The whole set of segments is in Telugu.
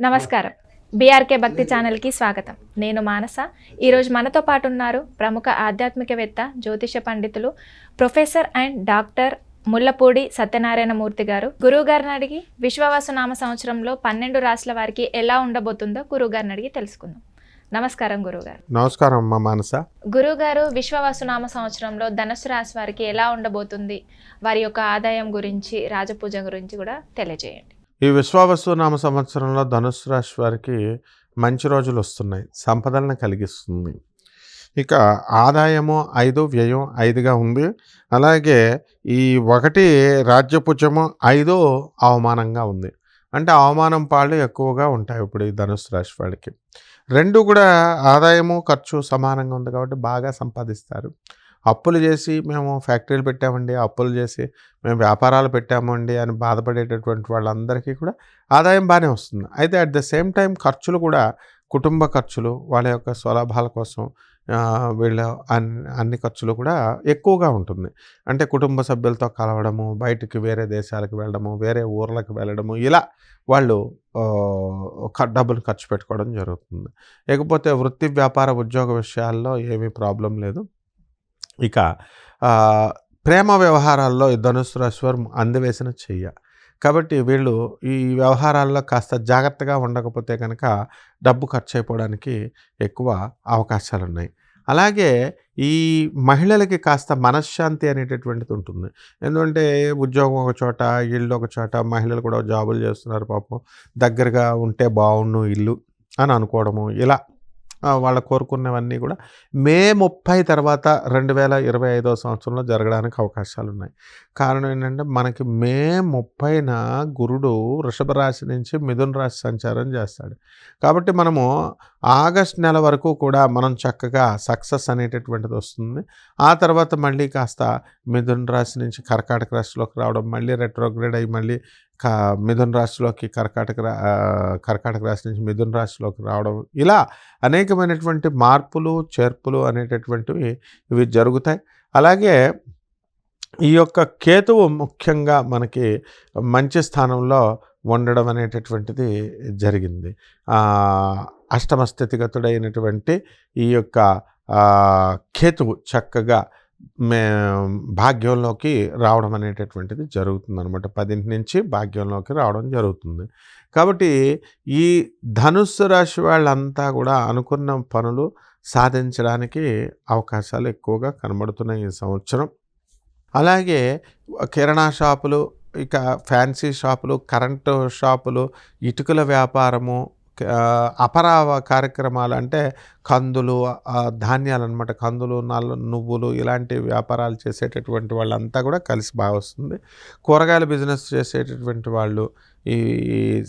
నమస్కారం. బీఆర్కే భక్తి ఛానల్కి స్వాగతం. నేను మానస. ఈరోజు మనతో పాటు ఉన్నారు ప్రముఖ ఆధ్యాత్మికవేత్త జ్యోతిష పండితులు professor and doctor Mullapudi Satyanarayanamurthy గారు. గురువు గారిని అడిగి విశ్వవాసు నామ సంవత్సరంలో పన్నెండు రాశుల వారికి ఎలా ఉండబోతుందో గురువు గారిని అడిగి తెలుసుకుందాం. నమస్కారం గురువుగారు. నమస్కారం అమ్మ మానస. గురువుగారు విశ్వవాసు నామ సంవత్సరంలో ధనుసు రాశి వారికి ఎలా ఉండబోతుంది? వారి యొక్క ఆదాయం గురించి రాజపూజ గురించి కూడా తెలియజేయండి. ఈ విశ్వావసు నామ సంవత్సరంలో ధనుసు రాశి వారికి మంచి రోజులు వస్తున్నాయి. సంపదలను కలిగిస్తుంది. ఇక ఆదాయము ఐదు వ్యయం ఐదుగా ఉంది. అలాగే ఈ ఒకటి రాజ్యపుజము ఐదు అవమానంగా ఉంది. అంటే అవమానం పాళ్ళు ఎక్కువగా ఉంటాయి ఇప్పుడు ఈ ధనుసు రాశి వాళ్ళకి రెండు కూడా ఆదాయము ఖర్చు సమానంగా ఉంది కాబట్టి బాగా సంపాదిస్తారు. అప్పులు చేసి మేము ఫ్యాక్టరీలు పెట్టామండి అప్పులు చేసి మేము వ్యాపారాలు పెట్టామండి అని బాధపడేటటువంటి వాళ్ళందరికీ కూడా ఆదాయం బాగానే వస్తుంది. అయితే అట్ ద సేమ్ టైం ఖర్చులు కూడా కుటుంబ ఖర్చులు వాళ్ళ యొక్క స్వలాభాల కోసం వీళ్ళ అన్ని అన్ని ఖర్చులు కూడా ఎక్కువగా ఉంటుంది. అంటే కుటుంబ సభ్యులతో కలవడము బయటికి వేరే దేశాలకు వెళ్ళడము వేరే ఊర్లకు వెళ్ళడము ఇలా వాళ్ళు డబ్బులు ఖర్చు పెట్టుకోవడం జరుగుతుంది. లేకపోతే వృత్తి వ్యాపార ఉద్యోగ విషయాల్లో ఏమీ ప్రాబ్లం లేదు. ఇక ప్రేమ వ్యవహారాల్లో ఈ ధనుసు అందివేసిన చెయ్య. కాబట్టి వీళ్ళు ఈ వ్యవహారాల్లో కాస్త జాగ్రత్తగా ఉండకపోతే కనుక డబ్బు ఖర్చు అయిపోవడానికి ఎక్కువ అవకాశాలు ఉన్నాయి అలాగే ఈ మహిళలకి కాస్త మనశ్శాంతి అనేటటువంటిది ఉంటుంది. ఎందుకంటే ఉద్యోగం ఒక చోట ఇల్లు ఒక చోట మహిళలు కూడా జాబులు చేస్తున్నారు పాపం. దగ్గరగా ఉంటే బాగుండు ఇల్లు అని అనుకోవడము ఇలా వాళ్ళు కోరుకున్నవన్నీ కూడా మే ముప్పై తర్వాత రెండు వేల ఇరవై ఐదో సంవత్సరంలో జరగడానికి అవకాశాలు ఉన్నాయి కారణం ఏంటంటే మనకి మే ముప్పైన గురుడు వృషభ రాశి నుంచి మిథున రాశి సంచారం చేస్తాడు. కాబట్టి మనము ఆగస్ట్ నెల వరకు కూడా మనం చక్కగా సక్సెస్ అనేటటువంటిది వస్తుంది. ఆ తర్వాత మళ్ళీ కాస్త మిథున రాశి నుంచి కర్కాటక రాశిలోకి రావడం మళ్ళీ రెట్రోగ్రేడ్ అయ్యి మళ్ళీ క మిథున రాశిలోకి కర్కాటక రా- కర్కాటక రాశి నుంచి మిథున రాశిలోకి రావడం. ఇలా అనేకమైనటువంటి మార్పులు చేర్పులు అనేటటువంటివి ఇవి జరుగుతాయి. అలాగే ఈ యొక్క కేతువు ముఖ్యంగా మనకి మంచి స్థానంలో ఉండడం అనేటటువంటిది జరిగింది. అష్టమ స్థితిగతుడైనటువంటి ఈ యొక్క కేతువు చక్కగా మే భాగ్యంలోకి రావడం అనేటటువంటిది జరుగుతుంది అనమాట పదింటి నుంచి భాగ్యంలోకి రావడం జరుగుతుంది. కాబట్టి ఈ ధనుస్సు రాశి వాళ్ళంతా కూడా అనుకున్న పనులు సాధించడానికి అవకాశాలు ఎక్కువగా కనబడుతున్నాయి ఈ సంవత్సరం. అలాగే కిరాణా షాపులు ఇక ఫ్యాన్సీ షాపులు కరెంటు షాపులు ఇటుకల వ్యాపారము అపర కార్యక్రమాలు అంటే కందులు ధాన్యాలు అనమాట కందులు నల్ల నువ్వులు ఇలాంటి వ్యాపారాలు చేసేటటువంటి వాళ్ళంతా కూడా కలిసి బాగా వస్తుంది. కూరగాయల బిజినెస్ చేసేటటువంటి వాళ్ళు ఈ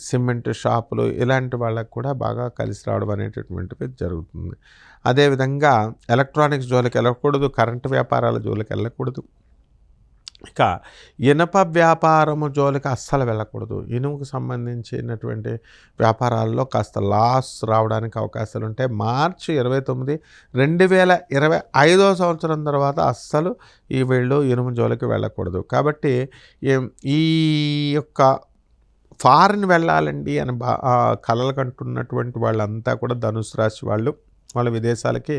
సిమెంట్ షాపులు ఇలాంటి వాళ్ళకు కూడా బాగా కలిసి రావడం అనేటటువంటిది జరుగుతుంది. అదేవిధంగా ఎలక్ట్రానిక్స్ జోలికి వెళ్ళకూడదు కరెంటు వ్యాపారాల జోలికి వెళ్ళకూడదు. ఇక ఇనప వ్యాపారము జోలికి అస్సలు వెళ్ళకూడదు. ఇనుముకు సంబంధించినటువంటి వ్యాపారాల్లో కాస్త లాస్ రావడానికి అవకాశాలు ఉంటాయి మార్చి ఇరవై తొమ్మిది రెండు వేల ఇరవై ఐదో సంవత్సరం తర్వాత అస్సలు ఈ వీళ్ళు ఇనుము జోలికి వెళ్ళకూడదు. కాబట్టి ఏం- ఈ యొక్క ఫారిన్ వెళ్ళాలండి అని బా కలలు కంటున్నటువంటి వాళ్ళంతా కూడా ధనుసు రాశి వాళ్ళు వాళ్ళ విదేశాలకి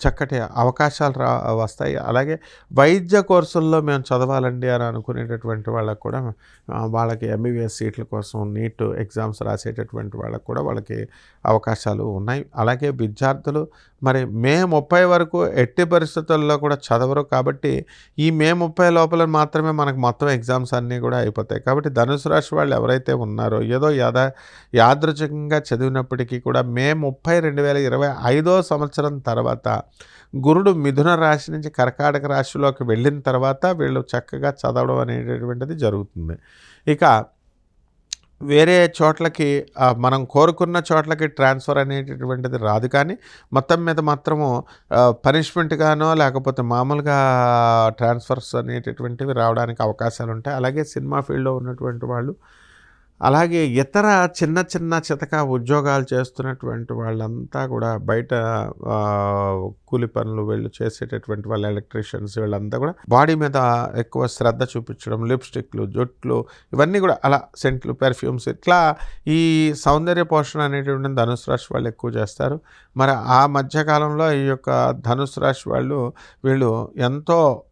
చక్కటి అవకాశాలు రా వస్తాయి. అలాగే వైద్య కోర్సుల్లో మేము చదవాలండి అని అనుకునేటటువంటి వాళ్ళకు కూడా వాళ్ళకి ఎంబీబీఎస్ సీట్ల కోసం నీట్ ఎగ్జామ్స్ రాసేటటువంటి వాళ్ళకు కూడా వాళ్ళకి అవకాశాలు ఉన్నాయి. అలాగే విద్యార్థులు మరి మే ముప్పై వరకు ఎట్టి పరిస్థితుల్లో కూడా చదవరు కాబట్టి ఈ మే ముప్పై లోపల మాత్రమే మనకు మొత్తం ఎగ్జామ్స్ అన్నీ కూడా అయిపోతాయి. కాబట్టి ధనుసు రాశి వాళ్ళు ఎవరైతే ఉన్నారో ఏదో యాదా యాదృచ్ఛికంగా చదివినప్పటికీ కూడా మే ముప్పై రెండు వేల ఇరవై ఐదు సంవత్సరం తర్వాత గురుడు మిథున రాశి నుంచి కర్కాటక రాశిలోకి వెళ్ళిన తర్వాత వీళ్ళు చక్కగా చదవడం అనేటటువంటిది జరుగుతుంది. ఇక వేరే చోట్లకి మనం కోరుకున్న చోట్లకి ట్రాన్స్ఫర్ అనేటటువంటిది రాదు. కానీ మొత్తం మీద మాత్రము పనిష్మెంట్గానో లేకపోతే మామూలుగా ట్రాన్స్ఫర్స్ అనేటటువంటివి రావడానికి అవకాశాలు ఉంటాయి అలాగే సినిమా ఫీల్డ్లో ఉన్నటువంటి వాళ్ళు అలాగే ఇతర చిన్న చిన్న చితక ఉద్యోగాలు చేస్తున్నటువంటి వాళ్ళంతా కూడా బయట కూలి పనులు వీళ్ళు చేసేటటువంటి వాళ్ళ ఎలక్ట్రీషియన్స్ వీళ్ళంతా కూడా బాడీ మీద ఎక్కువ శ్రద్ధ చూపించడం లిప్స్టిక్లు జుట్లు ఇవన్నీ కూడా అలా సెంట్లు పెర్ఫ్యూమ్స్ ఇట్లా ఈ సౌందర్య పోషణ అనేటువంటి ధనుసు రాశి వాళ్ళు ఎక్కువ చేస్తారు. మరి ఆ మధ్యకాలంలో ఈ యొక్క ధనుసు రాశి వాళ్ళు వీళ్ళు ఎంతో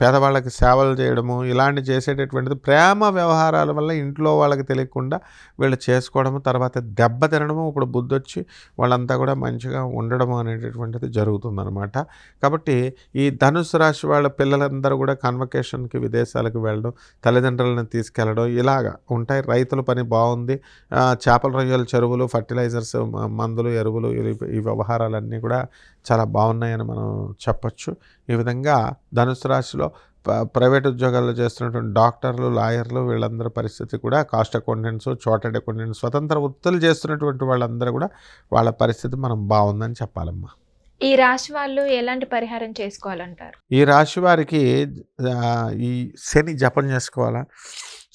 పేదవాళ్ళకి సేవలు చేయడము ఇలాంటి చేసేటటువంటిది ప్రేమ వ్యవహారాల వల్ల ఇంట్లో వాళ్ళకి తెలియకుండా వీళ్ళు చేసుకోవడము తర్వాత దెబ్బ తినడము ఇప్పుడు బుద్ధి వచ్చి వాళ్ళంతా కూడా మంచిగా ఉండడము అనేటటువంటిది జరుగుతుందన్నమాట. కాబట్టి ఈ ధనుసు రాశి వాళ్ళ పిల్లలందరూ కూడా కన్వకేషన్కి విదేశాలకు వెళ్ళడం తల్లిదండ్రులను తీసుకెళ్ళడం ఇలాగా ఉంటాయి. రైతుల పని బాగుంది. చేపల రొయ్యల చెరువులు ఫర్టిలైజర్స్ మందులు ఎరువులు ఈ వ్యవహారాలన్నీ కూడా చాలా బాగున్నాయని మనం చెప్పొచ్చు. ఈ విధంగా ధనుసు రాశిలో ప్రైవేట్ ఉద్యోగాల్లో చేస్తున్నటువంటి డాక్టర్లు లాయర్లు వీళ్ళందరి పరిస్థితి కూడా కాస్ట్ అకౌంటెంట్స్ చార్టెడ్ అకౌంటెంట్స్ స్వతంత్ర వృత్తులు చేస్తున్నటువంటి వాళ్ళందరూ కూడా వాళ్ళ పరిస్థితి మనం బాగుందని చెప్పాలమ్మా. ఈ రాశి వాళ్ళు ఎలాంటి పరిహారం చేసుకోవాలంటారు? ఈ రాశి వారికి ఈ శని జపం చేసుకోవాలా?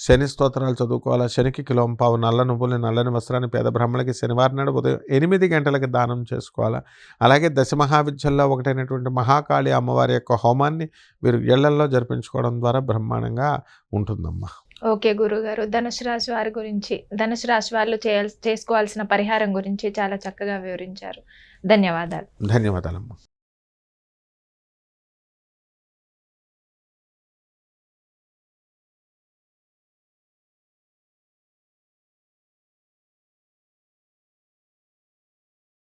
శని స్తోత్రాలు చదువుకోవాలా? శనికి కిలోంపావు నల్ల నువ్వులు నల్లని వస్త్రాన్ని పేద బ్రాహ్మణులకి శనివారం నాడు ఉదయం ఎనిమిది గంటలకి దానం చేసుకోవాలా? అలాగే దశ మహావిద్యల్లో ఒకటైనటువంటి మహాకాళి అమ్మవారి యొక్క హోమాన్ని వీరు ఇళ్ళల్లో జరిపించుకోవడం ద్వారా బ్రహ్మాండంగా ఉంటుందమ్మా. ఓకే గురుగారు. ధనుసు రాశి వారి గురించి ధనుసు రాశి వాళ్ళు చేయాల్సి చేసుకోవాల్సిన పరిహారం గురించి చాలా చక్కగా వివరించారు. ధన్యవాదాలు. ధన్యవాదాలమ్మా.